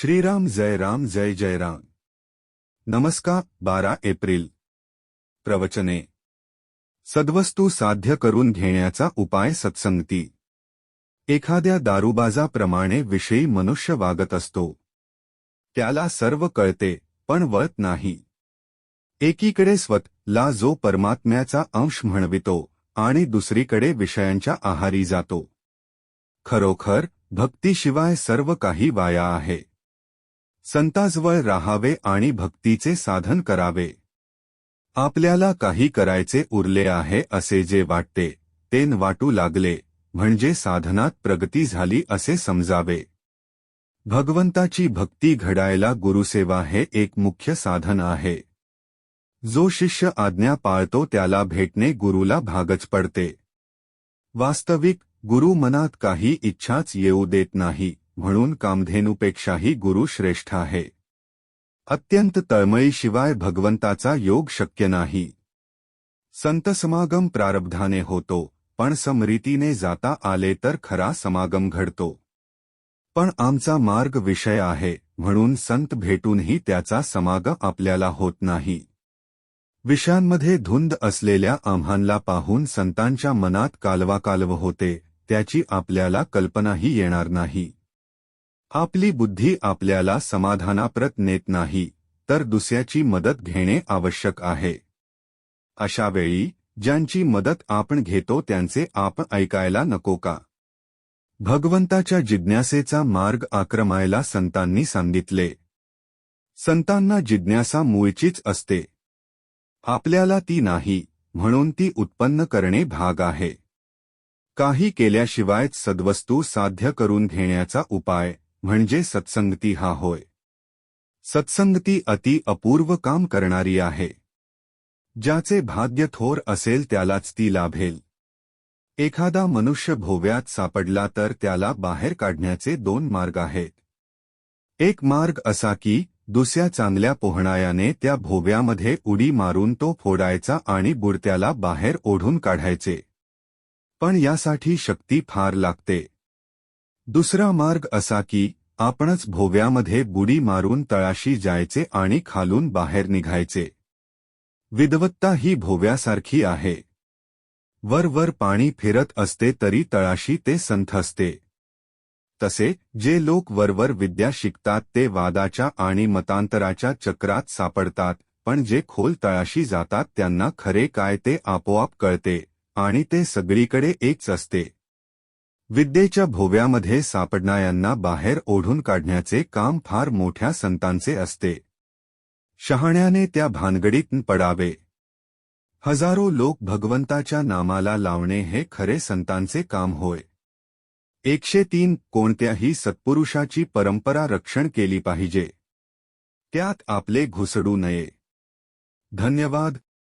श्रीराम जय राम जय जय राम. नमस्कार बारा एप्रिल. प्रवचने. सद्वस्तू साध्य करून घेण्याचा उपाय सत्संगती. एखाद्या दारुबाजाप्रमाणे विषयी मनुष्य वागत असतो. त्याला सर्व कळते पण वळत नाही. एकीकडे स्वतला जो परमात्म्याचा अंश म्हणवितो आणि दुसरीकडे विषयांच्या आहारी जातो. खरोखर भक्तीशिवाय सर्व काही वाया आहे. संताजवळ राहावे आणि भक्तीचे साधन करावे. आपल्याला काही करायचे उरले आहे असे जे वाटते तेन वाटू लागले म्हणजे साधनात प्रगती झाली असे समजावे. भगवंताची भक्ती घडायला गुरुसेवा हे एक मुख्य साधन आहे. जो शिष्य आज्ञा पाळतो त्याला भेटणे गुरुला भागच पडते. वास्तविक गुरु मनात काही इच्छाच येऊ देत नाही. म्हणून कामधेनूपेक्षाही गुरु श्रेष्ठ आहे. अत्यंत तळमळीशिवाय भगवंताचा योग शक्य नाही. संत समागम प्रारब्धाने होतो पण समरीतीने जाता आले तर खरा समागम घडतो. पण आमचा मार्ग विषय आहे म्हणून संत भेटूनही त्याचा समागम आपल्याला होत नाही. विषयांमध्ये धुंद असलेल्या आम्हांला पाहून संतांच्या मनात कालवाकालव होते त्याची आपल्याला कल्पनाही येणार नाही. आपली बुद्धी आपल्याला समाधानाप्रत नेत नाही तर दुसऱ्याची मदत घेणे आवश्यक आहे. अशा वेळी ज्यांची मदत आपण घेतो त्यांचे आपण ऐकायला नको का? भगवंताच्या जिज्ञासेचा मार्ग आक्रमायला संतांनी सांगितले. संतांना जिज्ञासा मूळचीच असते. आपल्याला ती नाही म्हणून ती उत्पन्न करणे भाग आहे. काही केल्याशिवायच सद्वस्तू साध्य करून घेण्याचा उपाय म्हणजे सत्संगती हा होय. सत्संगती अति अपूर्व काम करणारी आहे. ज्याचे भाग्य थोर असेल त्यालाच ती लाभेल. एखादा मनुष्य भोव्यात सापडला तर त्याला बाहेर काढण्याचे दोन मार्ग आहेत. एक मार्ग असा की दुसऱ्या चांगल्या पोहणायाने त्या भोव्यामध्ये उडी मारून तो फोडायचा आणि बुडत्याला बाहेर ओढून काढायचे. पण यासाठी शक्ती फार लागते. दुसरा मार्ग असा की आपणच भोव्यामध्ये बुडी मारून तळाशी जायचे आणि खालून बाहेर निघायचे. विदवत्ता ही भोव्यासारखी आहे. वर वर पाणी फिरत असते तरी तळाशी ते संथ असते. तसे जे लोक वरवर विद्या शिकतात ते वादाच्या आणि मतांतराच्या चक्रात सापडतात पण जे खोल तळाशी जातात त्यांना खरे काय ते आपोआप कळते आणि ते सगळीकडे एकच असते. विद्येच्या भोव्यामध्ये सापडणाऱ्यांना बाहेर ओढून काढण्याचे काम फार मोठ्या संतांचे असते. शहाण्याने त्या भानगडीत पडावे. हजारो लोक भगवंताच्या नामाला लावणे हे खरे संतांचे काम होय. एकशे तीन कोणत्याही सत्पुरुषाची परंपरा रक्षण केली पाहिजे. त्यात आपले घुसडू नये. धन्यवाद.